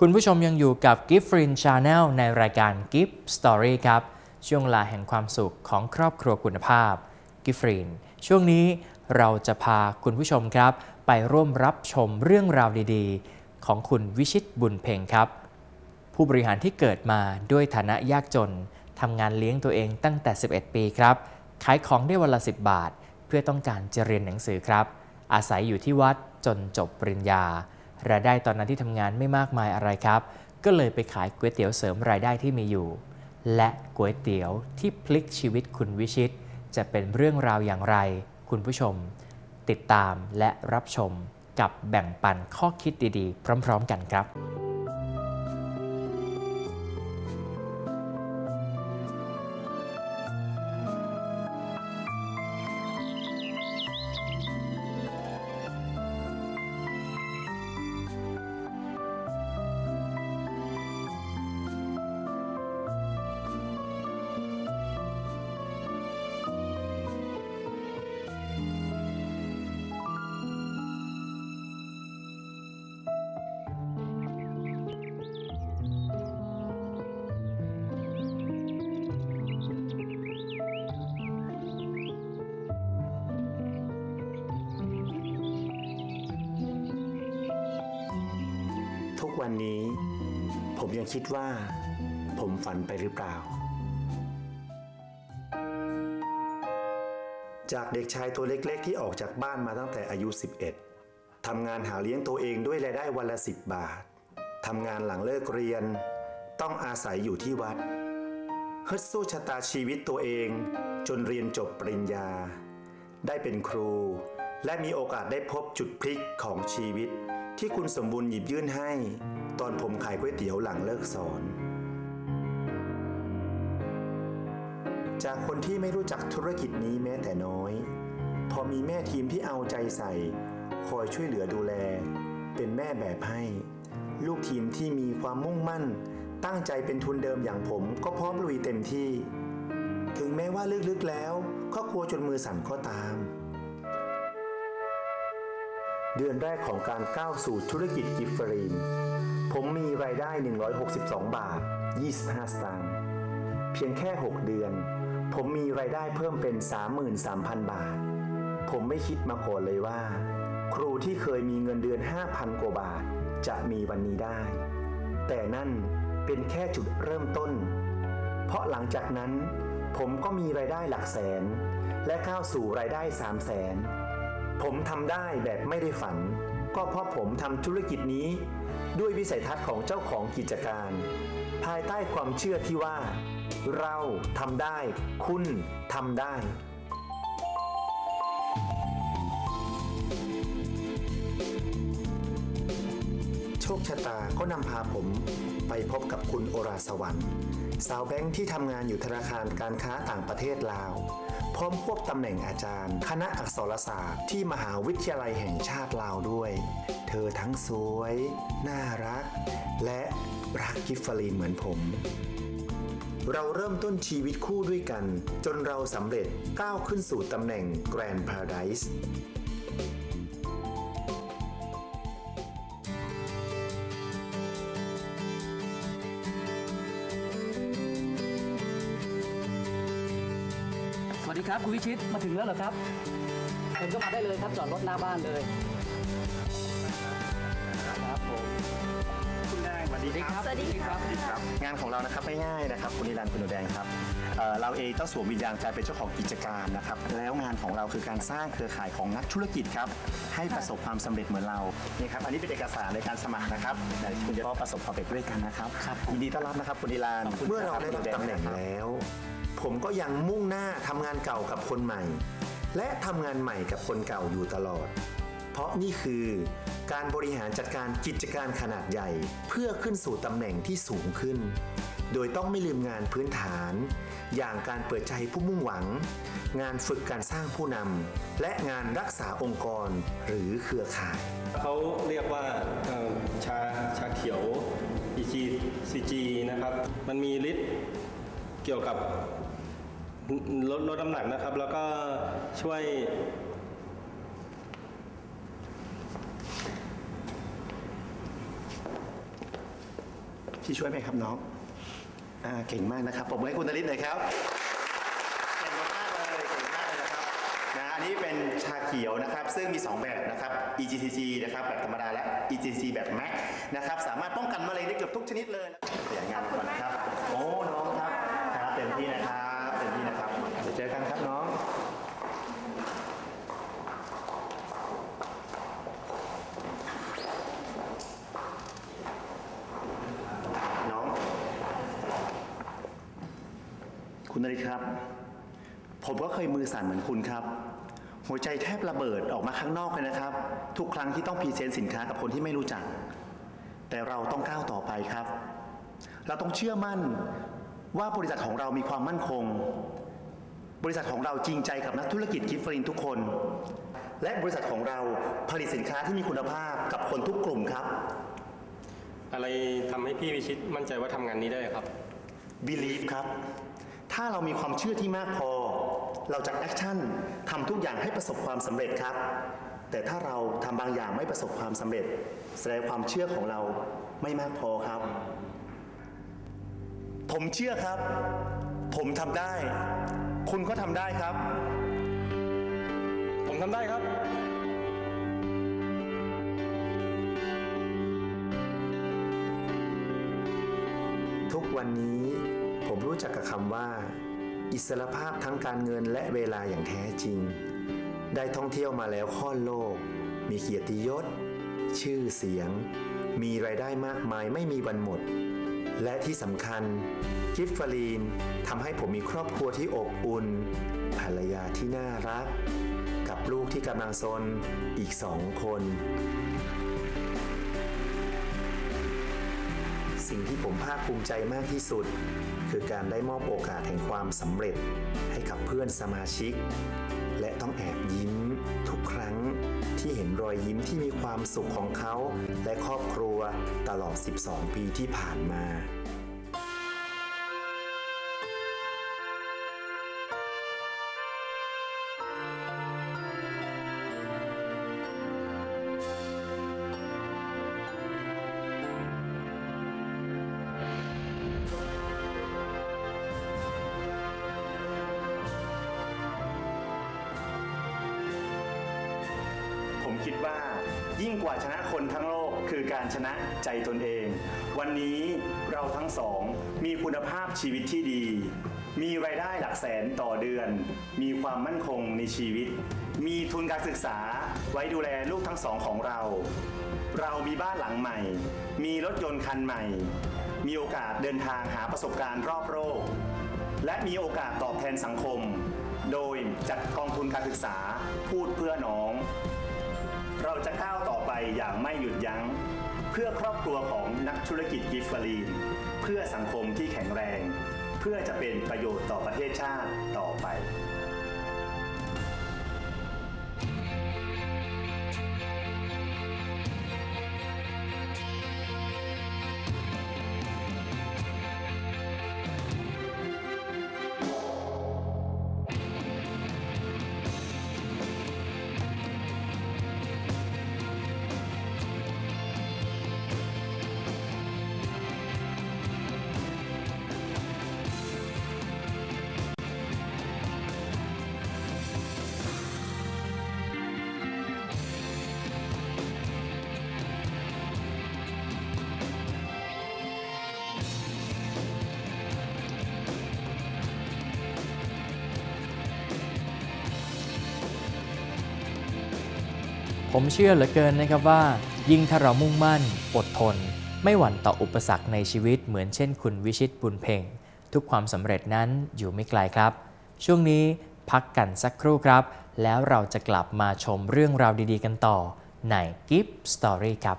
คุณผู้ชมยังอยู่กับ Gift Free Channel ในรายการ Gift Story ครับ ช่วงเวลาแห่งความสุขของครอบครัวคุณภาพ Gift Free ช่วงนี้เราจะพาคุณผู้ชมครับ ไปร่วมรับชมเรื่องราวดี ๆ ของคุณวิชิตบุญเพ่งครับ ผู้บริหารที่เกิดมาด้วยฐานะยากจนทำงานเลี้ยงตัวเองตั้งแต่ 11 ปีครับ ขายของได้วันละ 10 บาท เพื่อต้องการจะเรียนหนังสือครับ อาศัยอยู่ที่วัดจนจบปริญญา รายได้ตอนนั้นที่ทำงานไม่มากมายอะไรครับ ก็เลยไปขายก๋วยเตี๋ยวเสริมรายได้ที่มีอยู่ และก๋วยเตี๋ยวที่พลิกชีวิตคุณวิชิต จะเป็นเรื่องราวอย่างไร คุณผู้ชม ติดตามและรับชมกับแบ่งปันข้อคิดดีๆ พร้อม ๆ กันครับ ทุกวันนี้ ผมยังคิดว่า ผมฝันไปหรือเปล่า จากเด็กชายตัวเล็ก ๆ ที่ออกจากบ้านมาตั้งแต่อายุ 11 ทำงานหาเลี้ยงตัวเองด้วยรายได้วันละ 10 บาท ทำงานหลังเลิกเรียน ต้องอาศัยอยู่ที่วัดฮึดสู้ชะตาชีวิตตัวเอง จนเรียนจบปริญญา ได้เป็นครู และมีโอกาสได้พบจุดพลิกของชีวิต ที่คุณสมบูรณ์หยิบยื่นให้ ตอนผมขายก๋วยเตี๋ยวหลังเลิกสอน จากคนที่ไม่รู้จักธุรกิจนี้แม้แต่น้อย พอมีแม่ทีมที่เอาใจใส่ คอยช่วยเหลือดูแล เป็นแม่แบบให้ ลูกทีมที่มีความมุ่งมั่น ตั้งใจเป็นทุนเดิมอย่างผมก็พร้อมลุยเต็มที่ ถึงแม้ว่าลึกๆแล้วก็กลัวจนมือสั่นก็ตาม เดือนแรกของการก้าวสู่ธุรกิจกิฟเฟอรีน ผมมีรายได้ 162 บาท 25 สตางค์ เพียงแค่ 6 เดือน ผมมีรายได้เพิ่มเป็น 33,000 บาท ผมไม่คิดมาก่อนเลยว่า ครูที่เคยมีเงินเดือน 5,000 กว่าบาท จะมีวันนี้ได้ แต่นั่นเป็นแค่จุดเริ่มต้น เพราะหลังจากนั้น ผมก็มีรายได้หลักแสน และก้าวสู่รายได้ 3 0 0แสน ผมทำได้แบบไม่ได้ฝัน ก็เพราะผมทำธุรกิจนี้ ด้วยวิสัยทัศน์ของเจ้าของกิจการ ภายใต้ความเชื่อที่ว่า เราทำได้ คุณทำได้โชคชะตาก็นำพาผมไปพบกับคุณโอราสวรรค์ สาวแบงค์ที่ทำงานอยู่ธนาคารการค้าต่างประเทศลาว พร้อมควบตำแหน่งอาจารย์ คณะอักษรศาสตร์ที่มหาวิทยาลัยแห่งชาติลาวด้วย เธอทั้งสวย น่ารัก และรักกิฟฟารีเหมือนผมเราเริ่มต้นชีวิตคู่ด้วยกัน จนเราสำเร็จก้าวขึ้นสู่ตำแหน่งแกรนด์พาราไดส์ ดีครับคุณวิชิตมาถึงแล้วเหรอครับเชิญเข้ามาได้เลยครับจอดรถหน้าบ้านเลยครับผมคุณแดงสวัสดีครับสวัสดีครับครับงานของเรานะครับไม่ง่ายนะครับ คุณนิรันดร์คุณหนูแดงครับ เอ่อเราเองต้องสวมวิญญาณการเป็นเจ้าของกิจการนะครับแล้วงานของเราคือการสร้างเครือข่ายของนักธุรกิจครับให้ประสบความสำเร็จเหมือนเรานี่ครับอันนี้เป็นเอกสารในการสมัครนะครับเดี๋ยวคุณจะต้องประสบความสำเร็จด้วยกันนะครับยินดีต้อนรับนะครับคุณนิรันดร์เมื่อเราได้รับตำแหน่งแล้ว ผมก็ยังมุ่งหน้าทำงานเก่ากับคนใหม่ และทำงานใหม่กับคนเก่าอยู่ตลอด เพราะนี่คือการบริหารจัดการกิจการขนาดใหญ่ เพื่อขึ้นสู่ตำแหน่งที่สูงขึ้น โดยต้องไม่ลืมงานพื้นฐาน อย่างการเปิดใจผู้มุ่งหวัง งานฝึกการสร้างผู้นำและงานรักษาองค์กรหรือเครือข่าย เขาเรียกว่าชาชาเขียว EGCG นะครับ มันมีฤทธิ์เกี่ยวกับลดลดน้ำหนักนะครับ แล้วก็ช่วยที่ช่วยไหมครับน้อง อ่าเก่งมากนะครับผมให้คุณนริศหน่อยครับเก่งมากๆเลยเก่งมากเลยนะครับนะอันนี้เป็นชาเขียวนะครับ ซึ่งมี 2 แบบนะครับ EGCG นะครับแบบธรรมดาและ EGCG แบบ MAC นะครับสามารถป้องกันมะเร็งได้เกือบทุกชนิดเลยเสียงานก่อนนะครับโอ้น้องครับครับเต็มที่นะครับเต็มที่นะครับเดี๋ยวเจอกันครับน้อง น้อง คุณนริศครับ ผมก็เคยมือสั่นเหมือนคุณครับ หัวใจแทบระเบิดออกมาข้างนอกเลยนะครับ ทุกครั้งที่ต้องพรีเซนต์สินค้ากับคนที่ไม่รู้จัก แต่เราต้องก้าวต่อไปครับ เราต้องเชื่อมั่นว่าบริษัทของเรามีความมั่นคง บริษัทของเราจริงใจกับนักธุรกิจกิฟต์ฟรินทุกคน และบริษัทของเราผลิตสินค้าที่มีคุณภาพกับคนทุกกลุ่มครับ อะไรทำให้พี่วิชิตมั่นใจว่าทำงานนี้ได้ครับ believe ครับ ถ้าเรามีความเชื่อที่มากพอ เราจะแอคชั่นทำทุกอย่างให้ประสบความสำเร็จครับ แต่ถ้าเราทำบางอย่างไม่ประสบความสำเร็จ แสดงความเชื่อของเราไม่มากพอครับ ผมเชื่อครับ ผมทำได้ คุณก็ทำได้ครับ ผมทำได้ครับ วันนี้ผมรู้จักกับคำว่า อิสรภาพทั้งการเงินและเวลาอย่างแท้จริง ได้ท่องเที่ยวมาแล้วค่อนโลก มีเกียรติยศ ชื่อเสียง มีรายได้มากมายไม่มีวันหมด และที่สำคัญกิฟฟารีนทำให้ผมมีครอบครัวที่อบอุ่นภรรยาที่น่ารัก กับลูกที่กำลังซนอีกสองคน สิ่งที่ผมภาคภูมิใจมากที่สุด คือการได้มอบโอกาสแห่งความสำเร็จให้กับเพื่อนสมาชิก และต้องแอบยิ้มทุกครั้งที่เห็นรอยยิ้มที่มีความสุขของเขา และครอบครัวตลอด 12 ปีที่ผ่านมา คิดว่า ยิ่งกว่าชนะคนทั้งโลกคือการชนะใจตนเอง วันนี้เราทั้งสองมีคุณภาพชีวิตที่ดี มีรายได้หลักแสนต่อเดือน มีความมั่นคงในชีวิต มีทุนการศึกษาไว้ดูแลลูกทั้งสองของเรา เรามีบ้านหลังใหม่ มีรถยนต์คันใหม่ มีโอกาสเดินทางหาประสบการณ์รอบโลกและมีโอกาสตอบแทนสังคม โดยจัดกองทุนการศึกษาพูดเพื่อน้อง เราจะก้าวต่อไปอย่างไม่หยุดยัง้ง เพื่อครอบครัวของนักธุรกิจกิฟฟารีน เพื่อสังคมที่แข็งแรง เพื่อจะเป็นประโยชน์ต่อประเทศชาติต่อ ผมเชื่อเหลือเกินนะครับว่า ยิ่งถ้าเรามุ่งมั่น อดทน ไม่หวั่นต่ออุปสรรคในชีวิตเหมือนเช่นคุณวิชิตบุญเพ่งทุกความสำเร็จนั้นอยู่ไม่ไกลครับ ช่วงนี้พักกันสักครู่ครับ แล้วเราจะกลับมาชมเรื่องราวดีๆ กันต่อใน Gift Story ครับ